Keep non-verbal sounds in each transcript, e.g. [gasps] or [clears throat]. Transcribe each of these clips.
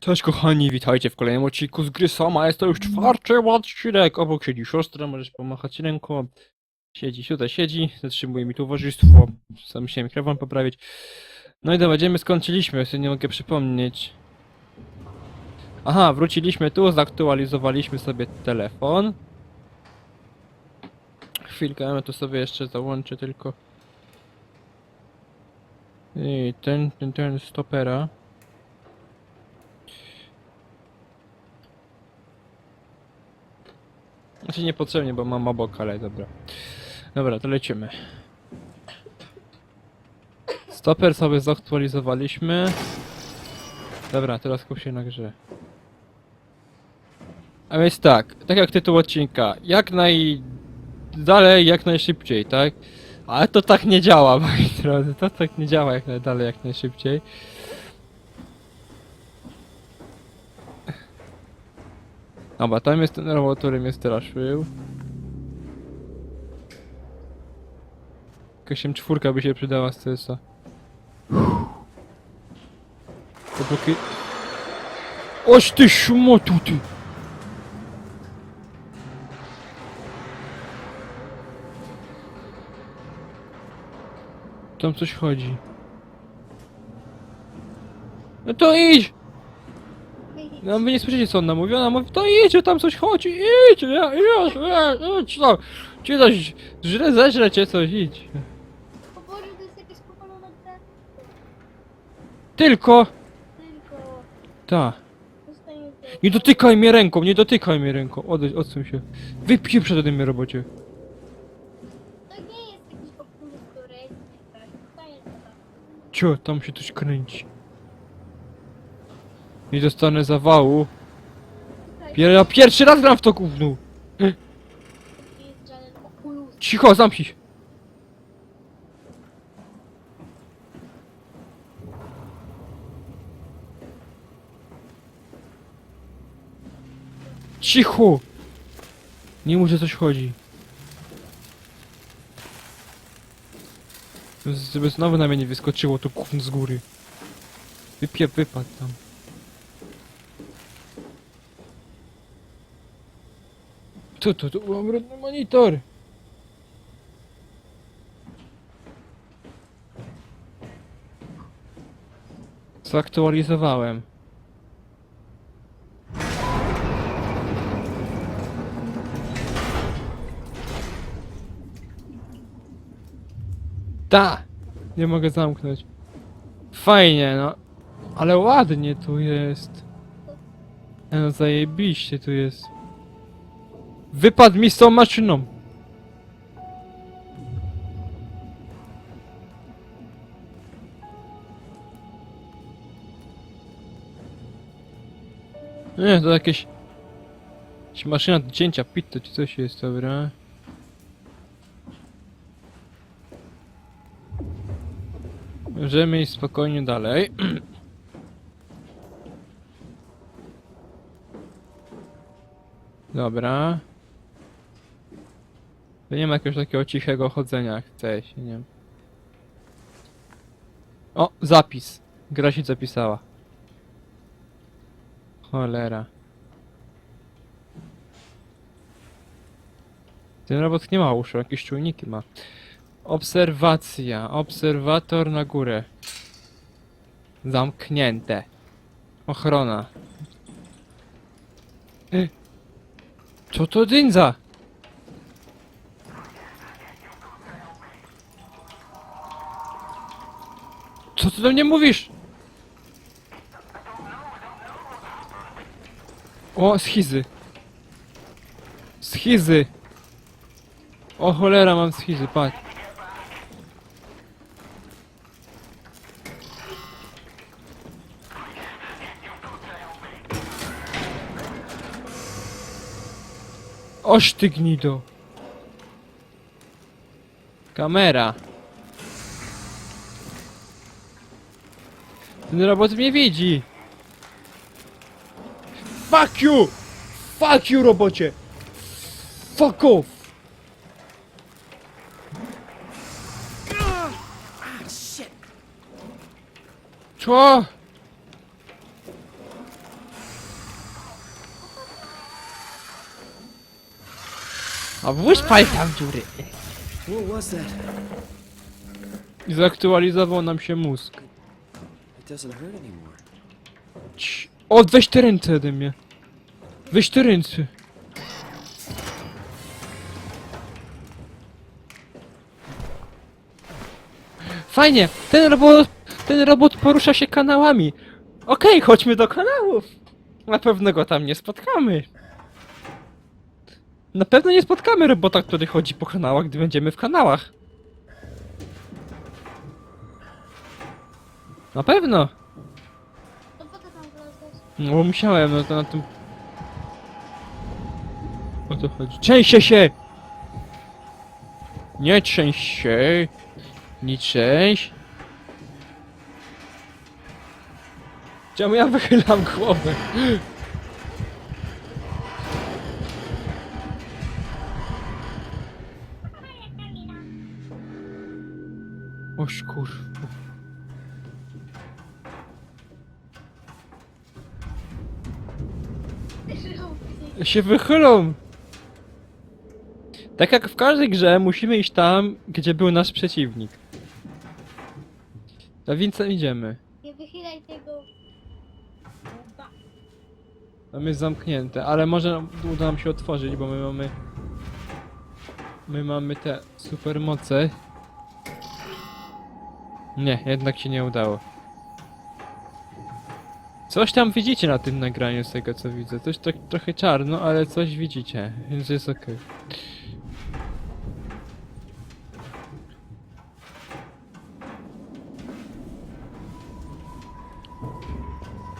Cześć kochani, witajcie w kolejnym odcinku z gry Sama. Jest to już czwarty odcinek. Obok siedzi siostra, możesz pomachać ręką. Siedzi, tutaj siedzi, zatrzymuje mi towarzystwo. Sam musiałem mikrofon poprawić. No i dowiedziemy skończyliśmy, ja sobie nie mogę przypomnieć. Aha, wróciliśmy tu, zaktualizowaliśmy sobie telefon. Chwilkę, ja to sobie jeszcze załączę tylko. I ten, ten, ten stopera. Znaczy niepotrzebnie, bo mam obok, ale dobra. Dobra, to lecimy. Stoper sobie zaktualizowaliśmy. Dobra, teraz skup się na grze. A więc tak, tak jak tytuł odcinka, jak najdalej, jak najszybciej, tak? Ale to tak nie działa, [laughs] moi drodzy, to tak nie działa jak najdalej, jak najszybciej. Dobra, tam jest ten robot, który mnie straszył. Jakaś czwórka by się przydała z CS-a. Dopóki... Oś ty szmotu ty! Tam coś chodzi. No to idź! No wy nie słyszycie co ona mówi, ona mówi, to idź, tam coś chodzi, idź, ja, idź, idź, idź, no. Ci coś źle zeżre cię coś, idź. O Boże, to jest jakaś popalona gra. Tylko, Tylko ta. zostanie. Nie dotykaj mnie ręką, nie dotykaj mnie ręką, odejdź, odsuń się. Wypij przed mnie robocie. To nie jest jakiś jest tak. To tak. Cio, tam się coś kręci. Nie dostanę zawału. Pier ja pierwszy raz gram w to okulus. Cicho, zamknij. Cicho! Nie że coś chodzi. Żeby znowu na mnie nie wyskoczyło to gówno z góry. Wypie, wypadł tam. Co to? To mam brudny monitor. Zaktualizowałem. Ta! Nie mogę zamknąć. Fajnie, no. Ale ładnie tu jest. No zajebiście tu jest. Wypadł mi z tą maszyną. Nie, to jakieś... Jakieś maszyna do cięcia czy coś jest, dobra. Możemy iść spokojnie dalej. [clears throat] Dobra. To nie ma jakiegoś takiego cichego chodzenia, chce się, nie wiem. O, zapis. Gra się zapisała. Cholera. Ten robot nie ma uszu, jakieś czujniki ma. Obserwacja. Obserwator na górę. Zamknięte. Ochrona. [gasps] Co to dynza? Co do mnie mówisz? O, schizy. Schizy. O cholera, mam schizy, patrz. Oż ty gnido. Kamera. Ten robot mnie widzi. Fuck you! Fuck you, robocie! Fuck off! Co? A włóż tam dziury. I zaktualizował nam się mózg. Cii. O, weź te ręce ode mnie. Weź te ręce. Fajnie, ten robot, ten robot porusza się kanałami. Okej, chodźmy do kanałów. Na pewno go tam nie spotkamy. Na pewno nie spotkamy robota, który chodzi po kanałach, gdy będziemy w kanałach. Na pewno. To po co tam wlazłeś? No bo musiałem, no to na tym... O to chodzi. Trzęsie się! Nie trzęś się! Nie trzęś! Czemu ja wychylam głowę? Oż kurwa. Się wychylą! Tak jak w każdej grze, musimy iść tam, gdzie był nasz przeciwnik. To więc tam idziemy. Nie wychylaj tego. Ba. Tam jest zamknięte, ale może uda nam się otworzyć, bo my mamy... My mamy te supermoce. Nie, jednak się nie udało. Coś tam widzicie na tym nagraniu z tego co widzę. Coś tak trochę czarno, ale coś widzicie, więc jest okej.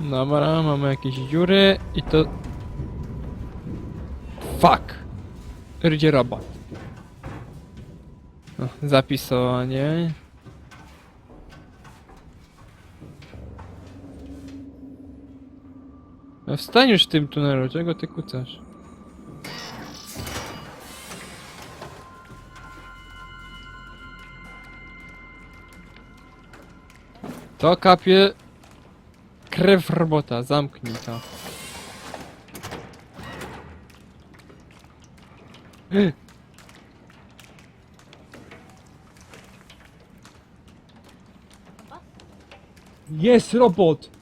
Dobra, mamy jakieś dziury i to... Fuck! Rydzie robot. No, zapisowanie. No wstań już w tym tunelu, czego ty kucasz? To kapie krew robota, zamknij to. Jest robot!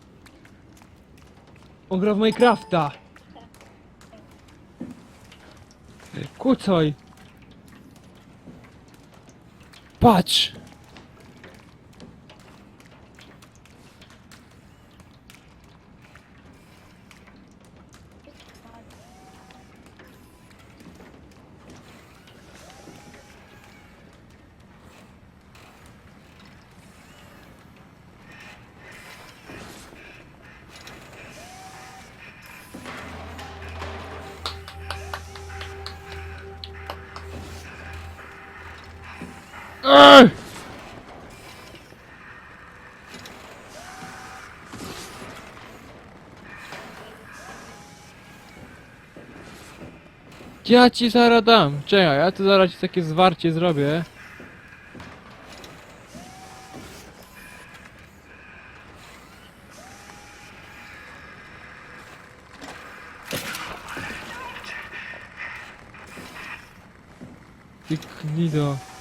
On gra w Minecrafta! Kucaj! Patrz! Ej! Ja ci zaraz dam. Czekaj, ja tu zaraz ci takie zwarcie zrobię. Ty gnido.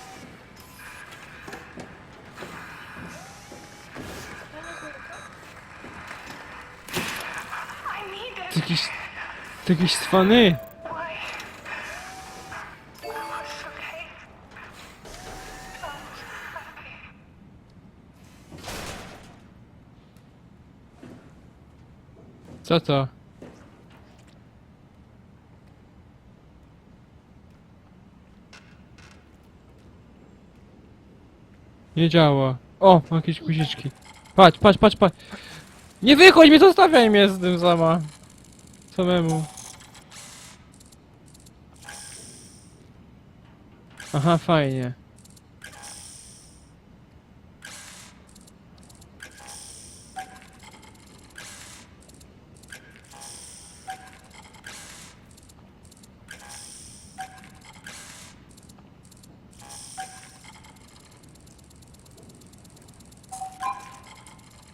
Jakiś... Ty jakiś. Co to? Nie działa. O, jakieś guziczki. Patrz, patrz, patrz, patrz. Nie wychodź mnie, zostawiaj mnie z tym sama. Samemu. Aha, fajnie.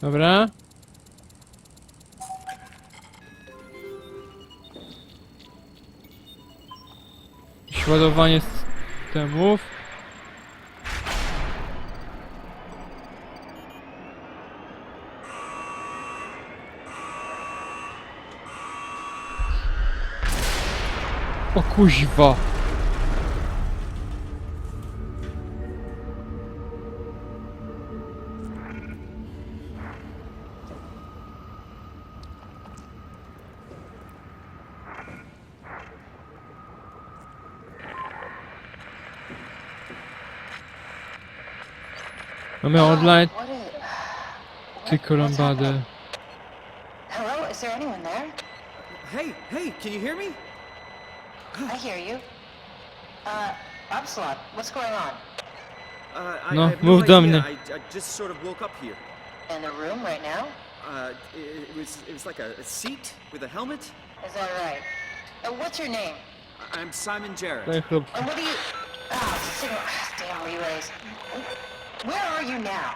Dobra. Ładowanie systemów. O kuźwa. Mamy online What is... ty kolumbadę. Hello, is there anyone there? Hey, hey, can you hear me? I hear you. Uh, Absalom, what's going on? Uh, I, No, I have move no down idea. I, I just sort of woke up here. In the room right now? Uh, it, it was it was like a, a seat with a helmet. Is that right? Uh, what's your name? I- I'm Simon Jarrett. Daj chłop. And what do you... Ah, it's a signal... Damn relays. Where are you now?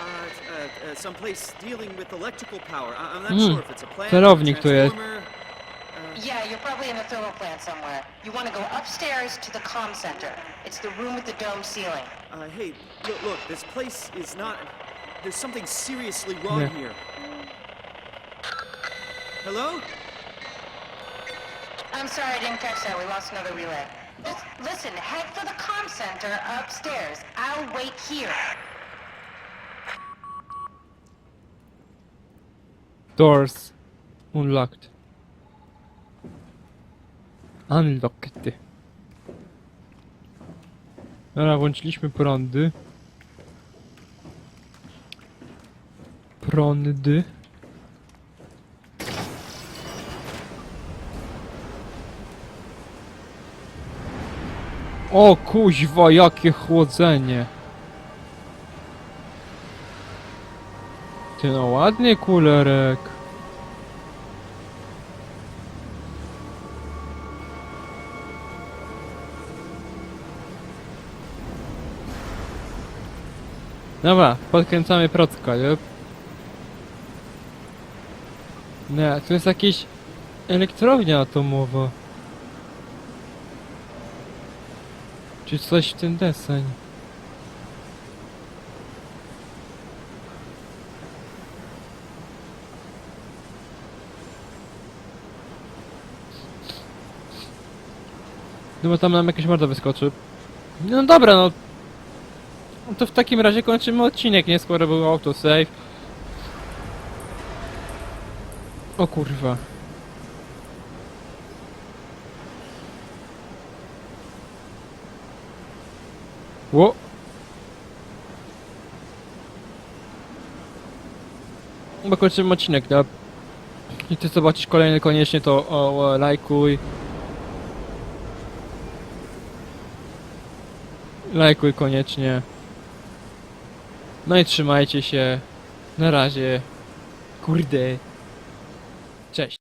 Uh, uh, uh, someplace dealing with electrical power. I, I'm not Mm, sure if it's a plant, celownik tu jest. transformer. Uh, Yeah, you're probably in the thermal plant somewhere. You want to go upstairs to the comm center. It's the room with the dome ceiling. uh, hey, look, look, this place is not. There's something seriously wrong Yeah. here. Hello? I'm sorry, I didn't catch that. We lost another relay. Just listen, head for the comm center upstairs. I'll wait here. Doors. Unlocked. Unlocked. Dobra, włączyliśmy prądy. Prądy. O kuźwa, jakie chłodzenie. Ty no ładnie kulerek. Dobra, podkręcamy procka, nie? Nie, tu jest jakieś elektrownia atomowa. Czy coś w ten deseń? No bo tam nam jakaś morda wyskoczy. No dobra, no. No to w takim razie kończymy odcinek, nie? Skoro był autosave. O kurwa. Ło. Bo kończymy odcinek, no. I ty zobaczysz kolejny koniecznie, to o, o, lajkuj. Lajkuj koniecznie. No i trzymajcie się. Na razie. Kurde. Cześć.